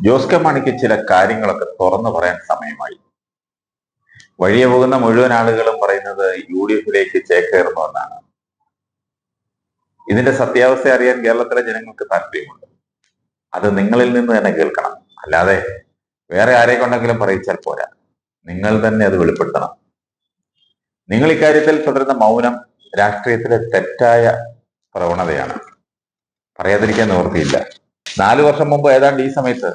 Jose K മാണിക്ക് ചില കാര്യങ്ങളൊക്കെ തുറന്നു പറയാൻ സമയമായി. വഴിയെ പോകുന്ന മുഴുവൻ ആളുകളും പറയുന്നത് യു ഡി എഫിലേക്ക് ചേക്കേറുന്നു എന്നാണ്. ഇതിന്റെ സത്യാവസ്ഥ അറിയാൻ കേരളത്തിലെ ജനങ്ങൾക്ക് താല്പര്യമുണ്ട്. അത് നിങ്ങളിൽ നിന്ന് തന്നെ കേൾക്കണം. അല്ലാതെ വേറെ ആരെ കൊണ്ടെങ്കിലും പറയിച്ചാൽ പോരാ. നിങ്ങൾ തന്നെ അത് വെളിപ്പെടുത്തണം. നിങ്ങൾ ഇക്കാര്യത്തിൽ തുടരുന്ന മൗനം രാഷ്ട്രീയത്തിലെ തെറ്റായ പ്രവണതയാണ്. പറയാതിരിക്കാൻ നിവൃത്തിയില്ല. നാലു വർഷം മുമ്പ് ഏതാണ്ട് ഈ സമയത്ത്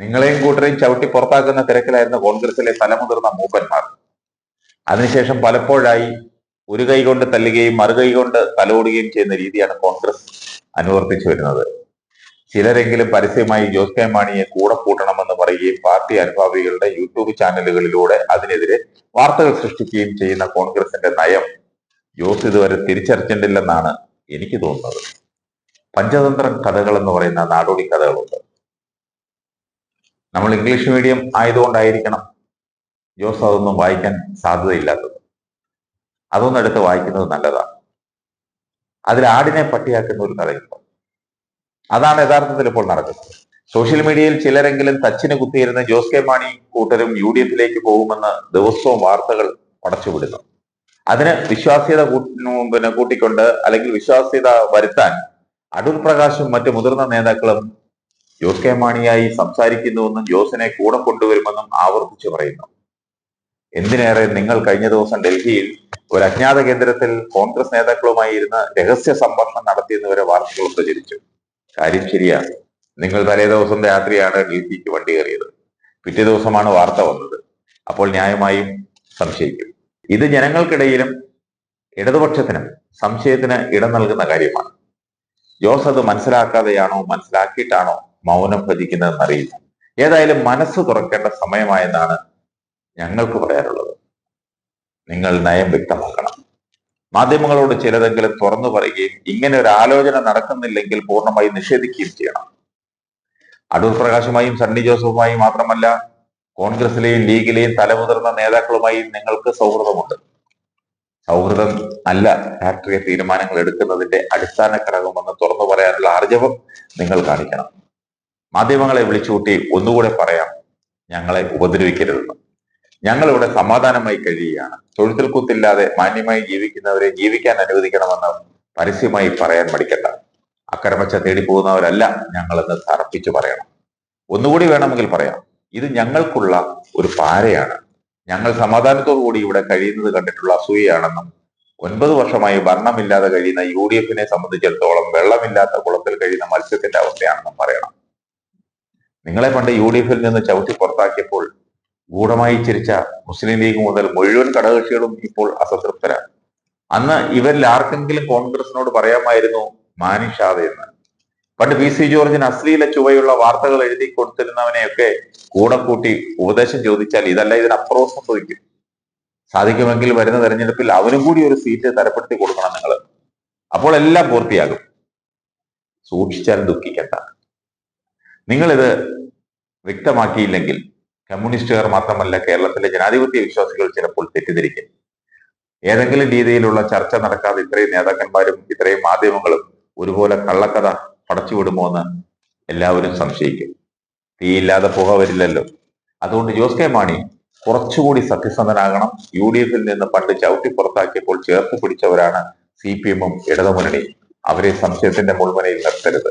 നിങ്ങളെയും കൂട്ടരെയും ചവിട്ടി പുറത്താക്കുന്ന തിരക്കിലായിരുന്ന കോൺഗ്രസിലെ തലമുതിർന്ന മൂപ്പന്മാർ. അതിനുശേഷം പലപ്പോഴായി ഒരു കൈ കൊണ്ട് തല്ലുകയും മറുകൈ കൊണ്ട് തലോടുകയും ചെയ്യുന്ന രീതിയാണ് കോൺഗ്രസ് അനുവർത്തിച്ചു വരുന്നത്. ചിലരെങ്കിലും പരസ്യമായി ജോസ് കെ മാണിയെ കൂടെ കൂട്ടണമെന്ന് പറയുകയും പാർട്ടി അനുഭാവികളുടെ യൂട്യൂബ് ചാനലുകളിലൂടെ അതിനെതിരെ വാർത്തകൾ സൃഷ്ടിക്കുകയും ചെയ്യുന്ന കോൺഗ്രസിന്റെ നയം ജോസ് ഇതുവരെ തിരിച്ചറിഞ്ഞിട്ടില്ലെന്നാണ് എനിക്ക് തോന്നുന്നത്. പഞ്ചതന്ത്ര കഥകൾ എന്ന് പറയുന്ന നാടോടി കഥകളുണ്ട്. നമ്മൾ ഇംഗ്ലീഷ് മീഡിയം ആയതുകൊണ്ടായിരിക്കണം ജോസ് അതൊന്നും വായിക്കാൻ സാധ്യതയില്ലാത്തത്. അതൊന്നും എടുത്ത് വായിക്കുന്നത് നല്ലതാണ്. അതിൽ ആടിനെ പട്ടിയാക്കുന്ന ഒരു കഥയുണ്ട്. അതാണ് യഥാർത്ഥത്തിൽ ഇപ്പോൾ നടക്കുന്നത്. സോഷ്യൽ മീഡിയയിൽ ചിലരെങ്കിലും തച്ചിന് കുത്തിയിരുന്ന ജോസ് കെ മാണി കൂട്ടരും യു ഡി എഫിലേക്ക് പോകുമെന്ന് ദിവസവും വാർത്തകൾ പടച്ചുവിടുന്നു. അതിന് വിശ്വാസ്യത പിന്നെ കൂട്ടിക്കൊണ്ട് അല്ലെങ്കിൽ വിശ്വാസ്യത വരുത്താൻ അടൂർ പ്രകാശും മറ്റു മുതിർന്ന നേതാക്കളും ജോസ് കെ മാണിയായി സംസാരിക്കുന്നുവെന്നും ജോസിനെ കൂടെ കൊണ്ടുവരുമെന്നും ആവർത്തിച്ചു പറയുന്നു. എന്തിനേറെ നിങ്ങൾ കഴിഞ്ഞ ദിവസം ഡൽഹിയിൽ ഒരു അജ്ഞാത കേന്ദ്രത്തിൽ കോൺഗ്രസ് നേതാക്കളുമായി ഇരുന്ന് രഹസ്യ സംഭാഷണം നടത്തിയെന്ന് വരെ വാർത്തകൾ പ്രചരിച്ചു. കാര്യം ശരിയാണ് നിങ്ങൾ തലേ ദിവസം രാത്രിയാണ് ഡൽഹിക്ക് വണ്ടി കയറിയത്. പിറ്റേ ദിവസമാണ് വാർത്ത വന്നത്. അപ്പോൾ ന്യായമായും സംശയിക്കും. ഇത് ജനങ്ങൾക്കിടയിലും ഇടതുപക്ഷത്തിനും സംശയത്തിന് ഇടം നൽകുന്ന കാര്യമാണ്. ജോസ് അത് മനസ്സിലാക്കാതെയാണോ മനസ്സിലാക്കിയിട്ടാണോ മൗനം ഭജിക്കുന്നതെന്ന് അറിയില്ല ഏതായാലും മനസ്സ് തുറക്കേണ്ട സമയമായെന്നാണ് ഞങ്ങൾക്ക് പറയാനുള്ളത്. നിങ്ങൾ നയം വ്യക്തമാക്കണം. മാധ്യമങ്ങളോട് ചിലതെങ്കിലും തുറന്നു പറയുകയും ഇങ്ങനെ ഒരു ആലോചന നടക്കുന്നില്ലെങ്കിൽ പൂർണമായി നിഷേധിക്കുകയും ചെയ്യണം. അടൂർ പ്രകാശുമായും സണ്ണി ജോസഫുമായും മാത്രമല്ല കോൺഗ്രസിലെയും ലീഗിലെയും തലമുതിർന്ന നേതാക്കളുമായും നിങ്ങൾക്ക് സൗഹൃദമുണ്ട്. സൗഹൃദം അല്ല രാഷ്ട്രീയ തീരുമാനങ്ങൾ എടുക്കുന്നതിന്റെ അടിസ്ഥാന ഘടകമെന്ന് തുറന്നു പറയാനുള്ള ആർജവം നിങ്ങൾ കാണിക്കണം. മാധ്യമങ്ങളെ വിളിച്ചുകൂട്ടി ഒന്നുകൂടെ പറയാം ഞങ്ങളെ ഉപദ്രവിക്കരുതെന്ന്. ഞങ്ങൾ ഇവിടെ സമാധാനമായി കഴിയുകയാണ്. തൊഴുത്തിൽ കുത്തില്ലാതെ മാന്യമായി ജീവിക്കുന്നവരെ ജീവിക്കാൻ അനുവദിക്കണമെന്ന് പരസ്യമായി പറയാൻ മടിക്കണ്ട. തേടി പോകുന്നവരല്ല ഞങ്ങളെന്ന് തറപ്പിച്ചു പറയണം. ഒന്നുകൂടി വേണമെങ്കിൽ പറയാം ഇത് ഞങ്ങൾക്കുള്ള ഒരു പാരയാണ്. ഞങ്ങൾ സമാധാനത്തോടു കൂടി ഇവിടെ കഴിയുന്നത് കണ്ടിട്ടുള്ള അസൂയയാണെന്നും ഒൻപത് വർഷമായി ഭരണമില്ലാതെ കഴിയുന്ന യു ഡി എഫിനെ സംബന്ധിച്ചിടത്തോളം വെള്ളമില്ലാത്ത കുളത്തിൽ കഴിയുന്ന മത്സ്യത്തിന്റെ അവസ്ഥയാണെന്നും പറയണം. നിങ്ങളെ പണ്ട് യു ഡി എഫിൽ നിന്ന് ചവിട്ടി പുറത്താക്കിയപ്പോൾ ഗൂഢമായി ചിരിച്ച മുസ്ലിം ലീഗ് മുതൽ മുഴുവൻ ഘടകകക്ഷികളും ഇപ്പോൾ അസംതൃപ്തരാണ്. അന്ന് ഇവരിൽ ആർക്കെങ്കിലും കോൺഗ്രസിനോട് പറയാമായിരുന്നു മാനിഷാദ എന്ന്. പണ്ട് പി സി ജോർജിന് അശ്ലീല ചുവയുള്ള വാർത്തകൾ എഴുതി കൊടുത്തിരുന്നവനെയൊക്കെ കൂടെ കൂട്ടി ഉപദേശം ചോദിച്ചാൽ ഇതല്ല ഇതിനപ്പുറവും സംഭവിക്കും സാധിക്കുമെങ്കിൽ വരുന്ന തെരഞ്ഞെടുപ്പിൽ അവനും കൂടി ഒരു സീറ്റ് തരപ്പെടുത്തി കൊടുക്കണം നിങ്ങൾ അപ്പോൾ എല്ലാം പൂർത്തിയാകും. സൂക്ഷിച്ചാൽ ദുഃഖിക്കണ്ട. നിങ്ങളിത് വ്യക്തമാക്കിയില്ലെങ്കിൽ കമ്മ്യൂണിസ്റ്റുകാർ മാത്രമല്ല കേരളത്തിലെ ജനാധിപത്യ വിശ്വാസികൾ ചിലപ്പോൾ തെറ്റിദ്ധരിക്കും. ഏതെങ്കിലും രീതിയിലുള്ള ചർച്ച നടക്കാതെ ഇത്രയും നേതാക്കന്മാരും ഇത്രയും മാധ്യമങ്ങളും ഒരുപോലെ കള്ളക്കഥ പടച്ചുവിടുമോ എന്ന് എല്ലാവരും സംശയിക്കും. തീയില്ലാതെ പുക വരില്ലല്ലോ. അതുകൊണ്ട് ജോസ് കെ മാണി കുറച്ചുകൂടി സത്യസന്ധനാകണം. യു ഡി എഫിൽ നിന്ന് പണ്ട് ചവിട്ടി പുറത്താക്കിയപ്പോൾ ചേർത്ത് പിടിച്ചവരാണ് സി പി എമ്മും ഇടതുമുന്നണിയും. അവരെ സംശയത്തിന്റെ മുൾമുനയിൽ നിർത്തരുത്.